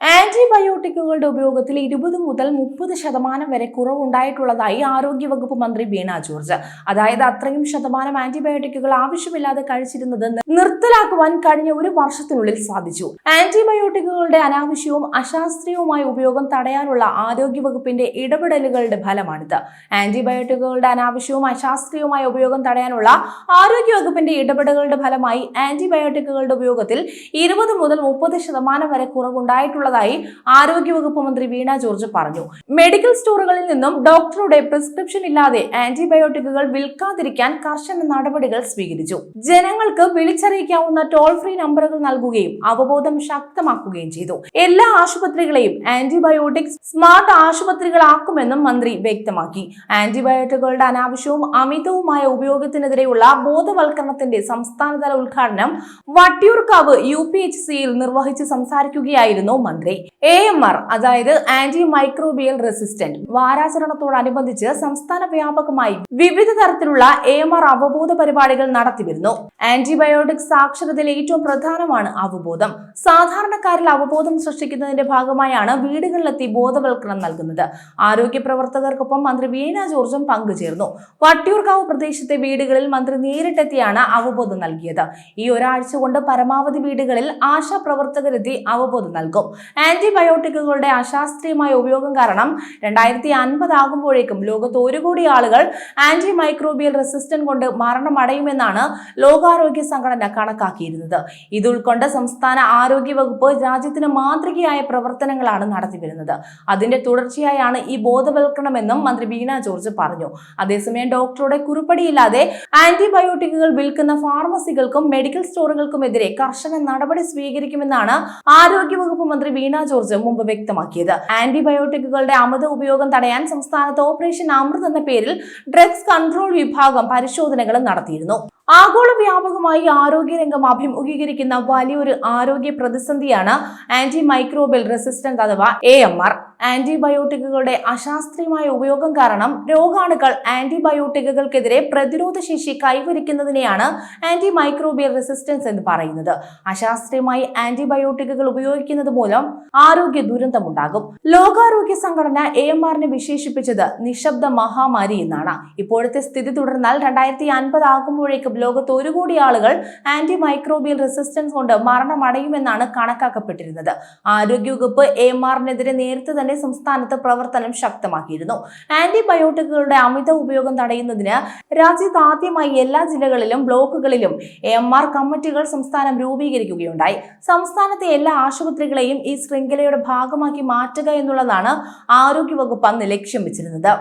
ആന്റിബയോട്ടിക്കുകളുടെ ഉപയോഗത്തിൽ ഇരുപത് മുതൽ മുപ്പത് ശതമാനം വരെ കുറവുണ്ടായിട്ടുള്ളതായി ആരോഗ്യവകുപ്പ് മന്ത്രി വീണ ജോർജ്. അതായത് അത്രയും ശതമാനം ആന്റിബയോട്ടിക്കുകൾ ആവശ്യമില്ലാതെ കഴിച്ചിരുന്നത് നിർത്തലാക്കുവാൻ കഴിഞ്ഞ ഒരു വർഷത്തിനുള്ളിൽ സാധിച്ചു. ആന്റിബയോട്ടിക്കുകളുടെ അനാവശ്യവും അശാസ്ത്രീയവുമായ ഉപയോഗം തടയാനുള്ള ആരോഗ്യവകുപ്പിന്റെ ഇടപെടലുകളുടെ ഫലമാണിത്. ആന്റിബയോട്ടിക്കുകളുടെ അനാവശ്യവും അശാസ്ത്രീയവുമായ ഉപയോഗം തടയാനുള്ള ആരോഗ്യവകുപ്പിന്റെ ഇടപെടലുകളുടെ ഫലമായി ആന്റിബയോട്ടിക്കുകളുടെ ഉപയോഗത്തിൽ ഇരുപത് മുതൽ മുപ്പത് ശതമാനം വരെ കുറവുണ്ടായിട്ടുള്ളതായി ആരോഗ്യവകുപ്പ് മന്ത്രി വീണ ജോർജ് പറഞ്ഞു. മെഡിക്കൽ സ്റ്റോറുകളിൽ നിന്നും ഡോക്ടറുടെ പ്രിസ്ക്രിപ്ഷൻ ഇല്ലാതെ ആന്റിബയോട്ടിക്കുകൾ വിൽക്കാതിരിക്കാൻ കർശന നടപടികൾ സ്വീകരിച്ചു. ജനങ്ങൾക്ക് വിളിച്ചറിയിക്കാവുന്ന ടോൾ ഫ്രീ നമ്പറുകൾ നൽകുകയും അവബോധം ശക്തമാക്കുകയും ചെയ്തു. എല്ലാ ആശുപത്രികളെയും ആന്റിബയോട്ടിക്സ് സ്മാർട്ട് ആശുപത്രികളാക്കുമെന്നും മന്ത്രി വ്യക്തമാക്കി. ആന്റിബയോട്ടിക്കുകളുടെ അനാവശ്യവും അമിതവുമായ ഉപയോഗത്തിനെതിരെയുള്ള ബോധവൽക്കരണത്തിന്റെ സംസ്ഥാനതല ഉദ്ഘാടനം വട്ടിയൂർക്കാവ് യു പി എച്ച് സിയിൽ നിർവഹിച്ച് സംസാരിക്കുകയായിരുന്നു മന്ത്രി. എ എം ആർ അതായത് ആന്റി മൈക്രോബിയൽ റെസിസ്റ്റന്റ് വാരാചരണത്തോടനുബന്ധിച്ച് സംസ്ഥാന വ്യാപകമായി വിവിധ തരത്തിലുള്ള എ എം ആർ അവബോധ പരിപാടികൾ നടത്തിവരുന്നു. ആന്റിബയോട്ടിക് സാക്ഷരതയിൽ ഏറ്റവും പ്രധാനമാണ് അവബോധം. സാധാരണക്കാരിൽ അവബോധം സൃഷ്ടിക്കുന്നതിന്റെ ഭാഗമായാണ് വീടുകളിലെത്തി ബോധവൽക്കരണം നൽകുന്നത്. ആരോഗ്യ പ്രവർത്തകർക്കൊപ്പം മന്ത്രി വീണ ജോർജും പങ്കുചേർന്നു. വട്ടിയൂർക്കാവ് പ്രദേശത്തെ വീടുകളിൽ മന്ത്രി നേരിട്ടെത്തിയാണ് അവബോധം നൽകിയത്. ഈ ഒരാഴ്ച കൊണ്ട് പരമാവധി വീടുകളിൽ ആശാ പ്രവർത്തകരെത്തി അവബോധം നൽകും. ആന്റിബയോട്ടിക്കുകളുടെ അശാസ്ത്രീയമായ ഉപയോഗം കാരണം രണ്ടായിരത്തി അൻപത് ആകുമ്പോഴേക്കും ലോകത്ത് ഒരു കോടി ആളുകൾ ആന്റി മൈക്രോബിയൽ റെസിസ്റ്റന്റ് കൊണ്ട് മരണമടയുമെന്നാണ് ലോകാരോഗ്യ സംഘടന കണക്കാക്കിയിരുന്നത്. ഇത് ഉൾക്കൊണ്ട് സംസ്ഥാന ആരോഗ്യ വകുപ്പ് രാജ്യത്തിന് മാതൃകയായ പ്രവർത്തനങ്ങളാണ് നടത്തിവരുന്നത്. അതിന്റെ തുടർച്ചയായാണ് ഈ ബോധവൽക്കരണമെന്നും മന്ത്രി വീണ ജോർജ് പറഞ്ഞു. അതേസമയം ഡോക്ടറുടെ കുറിപ്പടിയില്ലാതെ ആന്റിബയോട്ടിക്കുകൾ വിൽക്കുന്ന ഫാർമസികൾക്കും മെഡിക്കൽ സ്റ്റോറുകൾക്കുമെതിരെ കർശന നടപടി സ്വീകരിക്കുമെന്നാണ് ആരോഗ്യവകുപ്പ് മന്ത്രി വീണ ജോർജ് മുമ്പ് വ്യക്തമാക്കിയത്. ആന്റിബയോട്ടിക്കുകളുടെ അമിത ഉപയോഗം തടയാൻ സംസ്ഥാനത്ത് ഓപ്പറേഷൻ അമൃത് എന്ന പേരിൽ ഡ്രഗ്സ് കൺട്രോൾ വിഭാഗം പരിശോധനകളും നടത്തിയിരുന്നു. ആഗോള വ്യാപകമായി ആരോഗ്യരംഗം അഭിമുഖീകരിക്കുന്ന വലിയൊരു ആരോഗ്യ പ്രതിസന്ധിയാണ് ആന്റി മൈക്രോബിയൽ റെസിസ്റ്റന്റ് അഥവാ എ എം ആർ. ആന്റിബയോട്ടിക്കുകളുടെ അശാസ്ത്രീയമായ ഉപയോഗം കാരണം രോഗാണുക്കൾ ആന്റിബയോട്ടിക്കുകൾക്കെതിരെ പ്രതിരോധ ശേഷി കൈവരിക്കുന്നതിനെയാണ് ആന്റി മൈക്രോബിയൽ റെസിസ്റ്റൻസ് എന്ന് പറയുന്നത്. അശാസ്ത്രീയമായി ആന്റിബയോട്ടിക്കുകൾ ഉപയോഗിക്കുന്നത് മൂലം ആരോഗ്യ ദുരന്തമുണ്ടാകും. ലോകാരോഗ്യ സംഘടന എ എം ആറിനെ വിശേഷിപ്പിച്ചത് നിശബ്ദ മഹാമാരി എന്നാണ്. ഇപ്പോഴത്തെ സ്ഥിതി തുടർന്നാൽ രണ്ടായിരത്തി അൻപത് ആകുമ്പോഴേക്കും ലോകത്ത് ഒരു കോടി ആളുകൾ ആന്റി മൈക്രോബിയൽ റെസിസ്റ്റൻസ് കൊണ്ട് മരണമടയുമെന്നാണ് കണക്കാക്കപ്പെട്ടിരുന്നത്. ആരോഗ്യവകുപ്പ് എ ആറിനെതിരെ നേരത്തെ തന്നെ സംസ്ഥാനത്ത് പ്രവർത്തനം ശക്തമാക്കിയിരുന്നു. ആന്റിബയോട്ടിക്കുകളുടെ അമിത ഉപയോഗം തടയുന്നതിന് രാജ്യത്ത് ആദ്യമായി എല്ലാ ജില്ലകളിലും ബ്ലോക്കുകളിലും എം ആർ കമ്മിറ്റികൾ സംസ്ഥാനം രൂപീകരിക്കുകയുണ്ടായി. സംസ്ഥാനത്തെ എല്ലാ ആശുപത്രികളെയും ഈ ശൃംഖലയുടെ ഭാഗമാക്കി മാറ്റുക എന്നുള്ളതാണ് ആരോഗ്യവകുപ്പ് അന്ന് ലക്ഷ്യം വെച്ചിരുന്നത്.